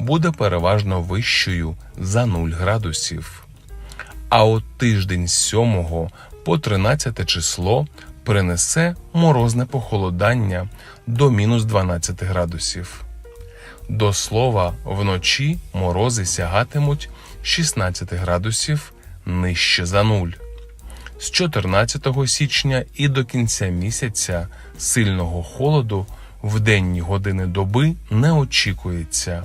буде переважно вищою за 0 градусів. А от тиждень з 7 по 13 число принесе морозне похолодання до мінус 12 градусів. До слова, вночі морози сягатимуть 16 градусів нижче за нуль. З 14 січня і до кінця місяця сильного холоду в денні години доби не очікується.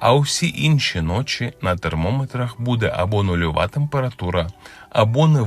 А усі інші ночі на термометрах буде або нульова температура, або невелика.